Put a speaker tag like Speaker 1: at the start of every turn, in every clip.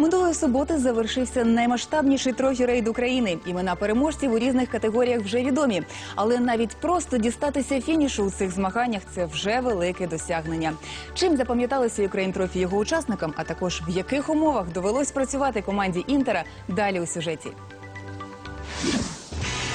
Speaker 1: Минулої суботи завершився наймасштабніший трофі-рейд України. Імена переможців у різних категоріях вже відомі. Але навіть просто дістатися фінішу у цих змаганнях це вже велике досягнення. Чим запам'яталися Україн трофі його учасникам, а також в яких умовах довелось працювати команді Інтера далі у сюжеті.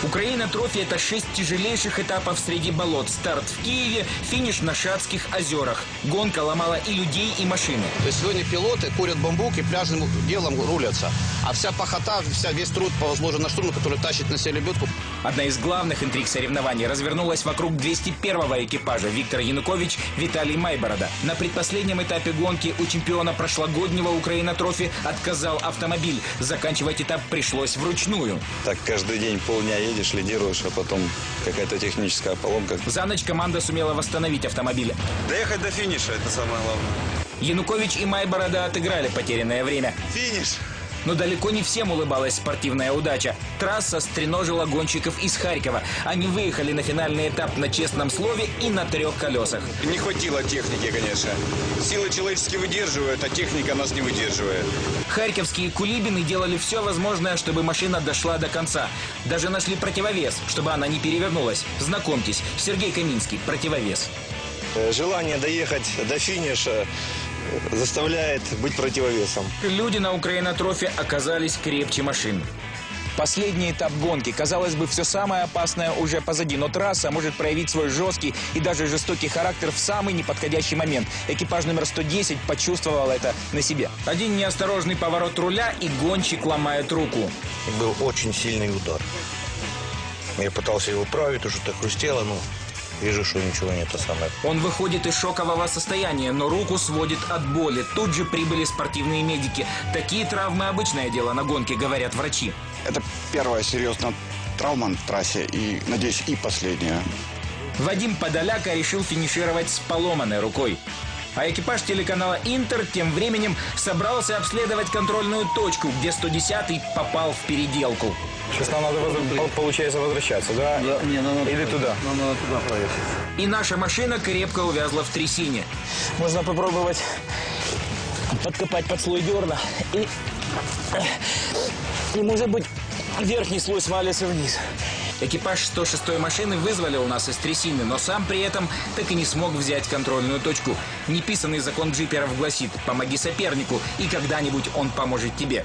Speaker 2: Украина трофи – это шесть тяжелейших этапов среди болот. Старт в Киеве, финиш на Шацких озерах. Гонка ломала и людей, и машины.
Speaker 3: То есть сегодня пилоты курят бамбук и пляжным делом рулятся. А вся пахота, вся, весь труд возложен на штурму, который тащит на себе лебедку.
Speaker 2: Одна из главных интриг соревнований развернулась вокруг 201-го экипажа Виктор Янукович, Виталий Майборода. На предпоследнем этапе гонки у чемпиона прошлогоднего Украина трофи отказал автомобиль. Заканчивать этап пришлось вручную.
Speaker 4: Так каждый день полдня едешь, лидируешь, а потом какая-то техническая поломка.
Speaker 2: За ночь команда сумела восстановить автомобиль.
Speaker 4: Доехать до финиша, это самое главное.
Speaker 2: Янукович и Майборода отыграли потерянное время.
Speaker 4: Финиш!
Speaker 2: Но далеко не всем улыбалась спортивная удача. Трасса стреножила гонщиков из Харькова. Они выехали на финальный этап на честном слове и на трех колесах.
Speaker 4: Не хватило техники, конечно. Силы человеческие выдерживают, а техника нас не выдерживает.
Speaker 2: Харьковские кулибины делали все возможное, чтобы машина дошла до конца. Даже нашли противовес, чтобы она не перевернулась. Знакомьтесь, Сергей Каминский, противовес.
Speaker 5: Э, Желание доехать до финиша заставляет быть противовесом.
Speaker 2: Люди на Украина трофи оказались крепче машин.
Speaker 6: Последний этап гонки. Казалось бы, все самое опасное уже позади, но трасса может проявить свой жесткий и даже жестокий характер в самый неподходящий момент. Экипаж номер 110 почувствовал это на себе.
Speaker 2: Один неосторожный поворот руля, и гонщик ломает руку.
Speaker 5: Был очень сильный удар. Я пытался его править, уже так хрустело, но вижу, что ничего не то самое.
Speaker 2: Он выходит из шокового состояния, но руку сводит от боли. Тут же прибыли спортивные медики. Такие травмы обычное дело на гонке, говорят врачи.
Speaker 7: Это первая серьезная травма на трассе и, надеюсь, и последняя.
Speaker 2: Вадим Подоляка решил финишировать с поломанной рукой. А экипаж телеканала «Интер» тем временем собрался обследовать контрольную точку, где 110-й попал в переделку.
Speaker 6: Сейчас нам надо, получается, возвращаться, да?
Speaker 8: Не, нам надо,
Speaker 6: Или туда.
Speaker 8: Нам надо туда проехать.
Speaker 2: И наша машина крепко увязла в трясине.
Speaker 6: Можно попробовать подкопать под слой дерна и, и может быть, верхний слой свалится вниз.
Speaker 2: Экипаж 106-й машины вызволил нас из трясины, но сам при этом так и не смог взять контрольную точку. Неписанный закон джиперов гласит «помоги сопернику, и когда-нибудь он поможет тебе».